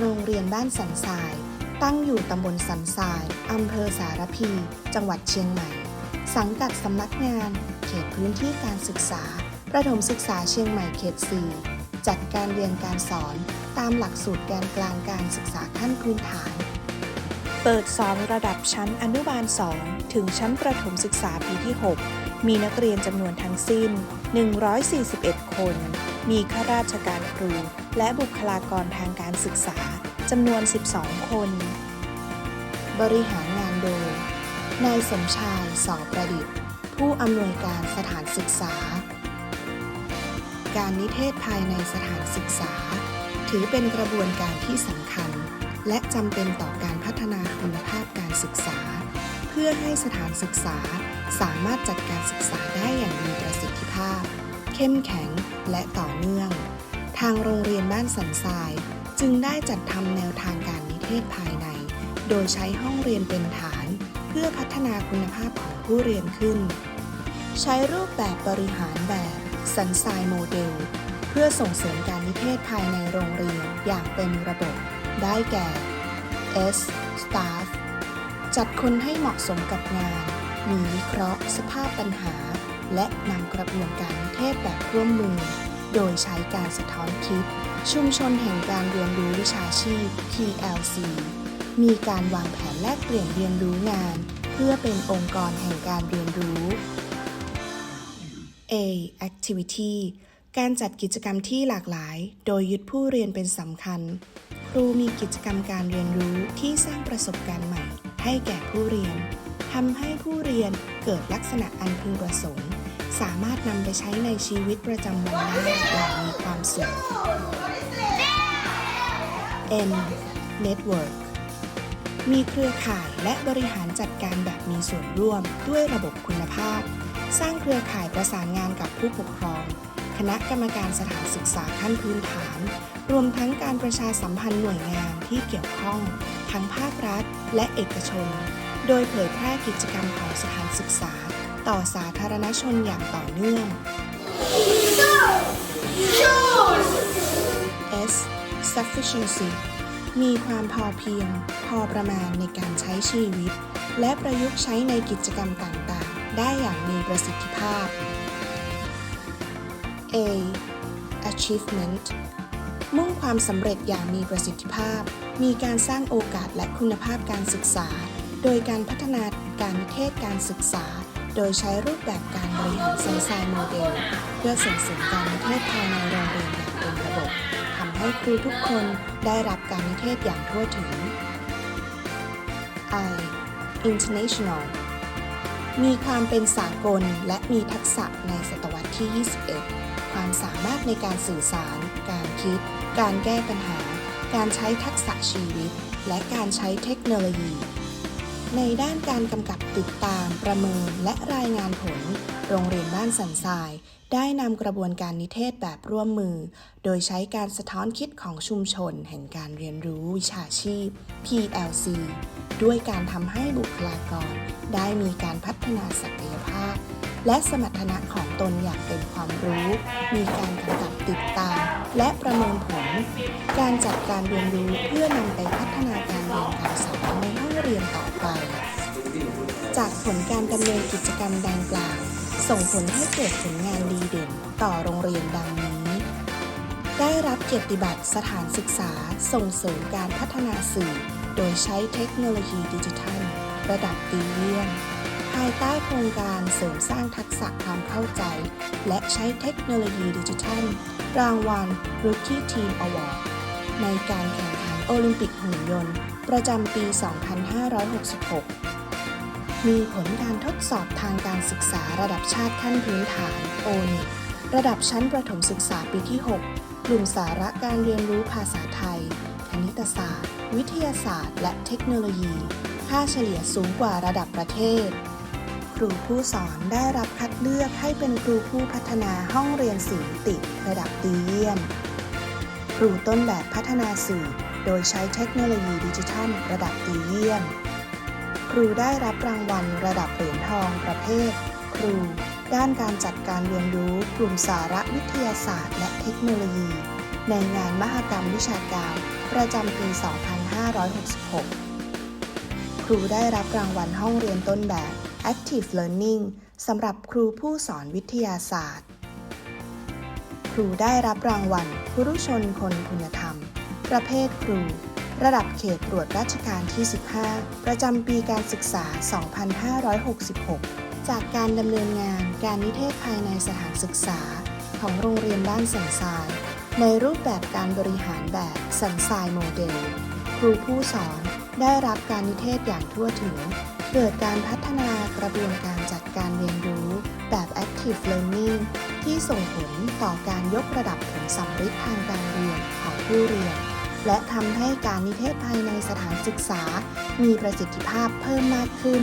โรงเรียนบ้านสันทราย ตั้งอยู่ตำบลสันทรายอำเภอสารพี จังหวัดเชียงใหม่ สังกัดสำนักงาน เขตพื้นที่การศึกษา ประถมศึกษาเชียงใหม่เขต 4 จัดการเรียนการสอนตามหลักสูตรแกนกลางการศึกษาขั้นพื้นฐาน เปิดสอนระดับชั้นอนุบาล 2 ถึงชั้นประถมศึกษาปีที่ 6 มีนักเรียนจำนวนทั้งสิ้น 141 คน มีข้าราชการครู และบุคลากรทางการศึกษาจำนวน 12 คน บริหารงานโดย นายสมชายสอประดิษฐ์ ผู้อำนวยการสถานศึกษา การนิเทศภายในสถานศึกษา ถือเป็นกระบวนการที่สำคัญ และจำเป็นต่อการพัฒนาคุณภาพการศึกษา เพื่อให้สถานศึกษาสามารถจัดการศึกษาได้อย่างมีประสิทธิภาพ เข้มแข็ง และต่อเนื่อง ทางโรงเรียนบ้านสันทราย จึงได้จัดทำแนวทางการนิเทศภายใน โดยใช้ห้องเรียนเป็นฐาน เพื่อพัฒนาคุณภาพของผู้เรียนขึ้น ใช้รูปแบบบริหารแบบสันทรายโมเดล เพื่อส่งเสริมการนิเทศภายในโรงเรียนอย่างเป็นระบบ ได้แก่ S Staff จัดคนให้เหมาะสมกับงาน มีวิเคราะห์ สภาพปัญหา และนำกระบวนการนิเทศแบบร่วมมือ โดยใช้การสะท้อนคิด ชุมชนแห่งการเรียนรู้วิชาชีพ PLC มีการวางแผนแลกเปลี่ยนเรียนรู้งาน เพื่อเป็นองค์กรแห่งการเรียนรู้ A Activity การจัดกิจกรรมที่หลากหลาย โดยยึดผู้เรียนเป็นสำคัญ ครูมีกิจกรรมการเรียนรู้ที่สร้างประสบการณ์ใหม่ ให้แก่ผู้เรียนทำให้ผู้เรียนเกิดลักษณะอันพึงประสงค์ สามารถนำไปใช้ในชีวิตประจำวันได้อย่างมีความสุข N Network มีเครือข่ายและบริหารจัดการแบบมีส่วนร่วมด้วยระบบคุณภาพ สร้างเครือข่ายประสานงานกับผู้ปกครอง คณะกรรมการสถานศึกษาขั้นพื้นฐาน รวมทั้งการประชาสัมพันธ์หน่วยงานที่เกี่ยวข้อง ทั้งภาครัฐและเอกชน โดยเผยแพร่กิจกรรมของสถานศึกษา ต่อสาธารณชนอย่างต่อเนื่อง S sufficiency มีความพอเพียง พอประมาณในการใช้ชีวิต และประยุกต์ใช้ในกิจกรรมต่างๆ ได้อย่างมีประสิทธิภาพ A achievement มุ่งความสำเร็จอย่างมีประสิทธิภาพ มีการสร้างโอกาสและคุณภาพการศึกษา โดยการพัฒนาการเทศการศึกษา โดยใช้รูปแบบการบริหารสันทรายโมเดล เพื่อส่งเสริมการนิเทศภายในโรงเรียนอย่างเป็นระบบทำให้ครูทุกคนได้รับการนิเทศอย่างทั่วถึง I international มีความเป็นสากลและมีทักษะในศตวรรษที่ 21 ความสามารถในการสื่อสาร การคิด การแก้ปัญหา การใช้ทักษะชีวิต และการใช้เทคโนโลยี ในด้านการกำกับติดตามประเมินและรายงานผล โรงเรียนบ้านสันทราย ได้นำกระบวนการนิเทศแบบร่วมมือ โดยใช้การสะท้อนคิดของชุมชน แห่งการเรียนรู้วิชาชีพ PLC ด้วยการทำให้บุคลากร ได้มีการพัฒนาศักยภาพ และสมรรถนะของตนอย่างเป็นความรู้ มีการกำกับติดตาม และประเมินผล การจัดการเรียนรู้เพื่อนำไปพัฒนาการเรียนการสอนในห้องเรียนต่อไป จากผลการดำเนินกิจกรรมดังกล่าว ส่งผลให้เกิดผลงานดีเด่นต่อโรงเรียนดังนี้ ได้รับเกียรติบัตรสถานศึกษาส่งเสริมการพัฒนาสื่อ โดยใช้เทคโนโลยีดิจิทัล ระดับดีเยี่ยม ภายใต้โครงการเสริมสร้างทักษะความเข้าใจ และใช้เทคโนโลยีดิจิทัล รางวัล Rookie Team Award ในการแข่งขันโอลิมปิกหุ่นยนต์ ประจำปี 2566 มีผลการทดสอบทางการศึกษาระดับชาติขั้นพื้นฐาน o n i ระดับชั้นประถมศึกษาปีที่ 6 กลุ่มสาระการเรียนรู้ภาษาไทย คณิตศาสตร์ วิทยาศาสตร์ และเทคโนโลยี ค่าเฉลี่ยสูงกว่าระดับประเทศ รูผู้สอนได้รับคัดเลือกให้เป็นครูผู้พัฒนาห้องเรียนสีมิติระดับดีเยี่ยม ครูต้นแบบพัฒนาสื่อ โดยใช้เทคโนโลยีดิจิทัลระดับดีเยี่ยม ครูได้รับรางวัลระดับเหรียญทองประเภท ครู ด้านการจัดการเรียนรู้กลุ่มสาระวิทยาศาสตร์ และเทคโนโลยี ในงานมหกรรมวิชาการ ประจำปี 2566 รูได้รับรางวัลห้องเรียนต้นแบบ Active Learning สำหรับครูผู้สอนวิทยาศาสตร์ ครูได้รับรางวัลคุรุชนคนคุณธรรม ประเภทครู ระดับเขตตรวจราชการที่ 15 ประจำปีการศึกษา 2566 จากการดำเนินงานการนิเทศภายในสถานศึกษา ของโรงเรียนบ้านสันทรายในรูปแบบการบริหารแบบสันทรายโมเดล ครูผู้สอน ได้รับการนิเทศอย่างทั่วถึง เกิดการพัฒนากระบวนการจัดการเรียนรู้แบบ Active Learning ที่ส่งผลต่อการยกระดับผลสัมฤทธิ์ทางการเรียนของผู้เรียน และทำให้การนิเทศภายในสถานศึกษา มีประสิทธิภาพเพิ่มมากขึ้น